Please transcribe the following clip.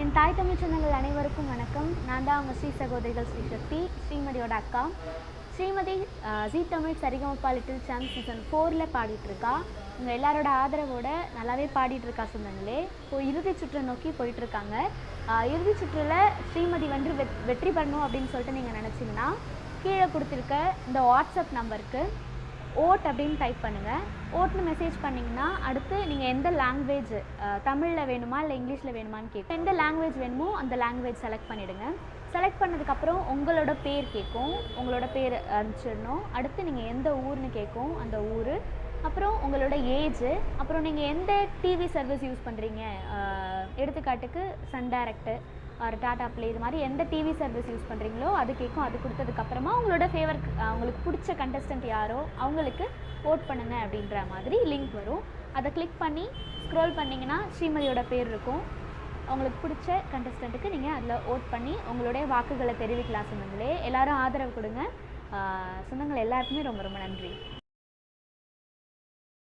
என் தாய் தமிழ் சொந்தங்கள் அனைவருக்கும் வணக்கம். நான் தான் அவங்க ஸ்ரீ சகோதரிகள் ஸ்ரீ சக்தி ஸ்ரீமதியோட அக்கா. Srimathi Zee Zee Tamil Sa Re Ga Ma Pa little champs season ஃபோரில் பாடிட்டுருக்கா. உங்கள் எல்லாரோட ஆதரவோட நல்லாவே பாடிட்டுருக்கா சொந்தங்களே. இப்போ இறுதி சுற்றை நோக்கி போயிட்டுருக்காங்க. இறுதி சுற்றில் ஸ்ரீமதி வந்து வெற்றி பெறணும் அப்படின்னு சொல்லிட்டு நீங்கள் நினச்சிங்கன்னா கீழே கொடுத்துருக்க இந்த வாட்ஸ்அப் நம்பருக்கு ஓட் அப்படின்னு டைப் பண்ணுங்கள் ஓட்னு மெசேஜ் பண்ணிங்கன்னா அடுத்து நீங்கள் எந்த லாங்குவேஜ் தமிழில் வேணுமா இல்லை இங்கிலீஷில் வேணுமான்னு கேட்கும் எந்த லாங்குவேஜ் வேணுமோ அந்த லாங்குவேஜ் செலக்ட் பண்ணிவிடுங்க செலக்ட் பண்ணதுக்கப்புறம் உங்களோட பேர் கேட்கும். உங்களோட பேர் அனுப்பிச்சிடணும். அடுத்து நீங்கள் எந்த ஊர்னு கேட்கும் அந்த ஊர். அப்புறம் உங்களோட ஏஜ் அப்புறம் நீங்கள் எந்த டிவி சர்வீஸ் யூஸ் பண்ணுறீங்க எடுத்துக்காட்டுக்கு சன் டைரக்ட்டு ஒரு டாடா ப்ளே இது மாதிரி எந்த டிவி சர்வீஸ் யூஸ் பண்ணுறீங்களோ அது கேட்கும் அது கொடுத்ததுக்கப்புறமா உங்களோட ஃபேவர் அவங்களுக்கு பிடிச்ச கண்டஸ்டன்ட் யாரோ அவங்களுக்கு ஓட் பண்ணுங்க அப்படின்ற மாதிரி லிங்க் வரும். அதை கிளிக் பண்ணி ஸ்க்ரோல் பண்ணிங்கன்னா ஸ்ரீமதியோட பேர் இருக்கும். அவங்களுக்கு பிடிச்ச கண்டஸ்டண்ட்டுக்கு நீங்கள் அதில் ஓட் பண்ணி உங்களுடைய வாக்குகளை தெரிவிக்கலாம் சொன்னங்களே எல்லாரும் ஆதரவு கொடுங்க. சொந்தங்கள் எல்லாருக்குமே ரொம்ப ரொம்ப நன்றி.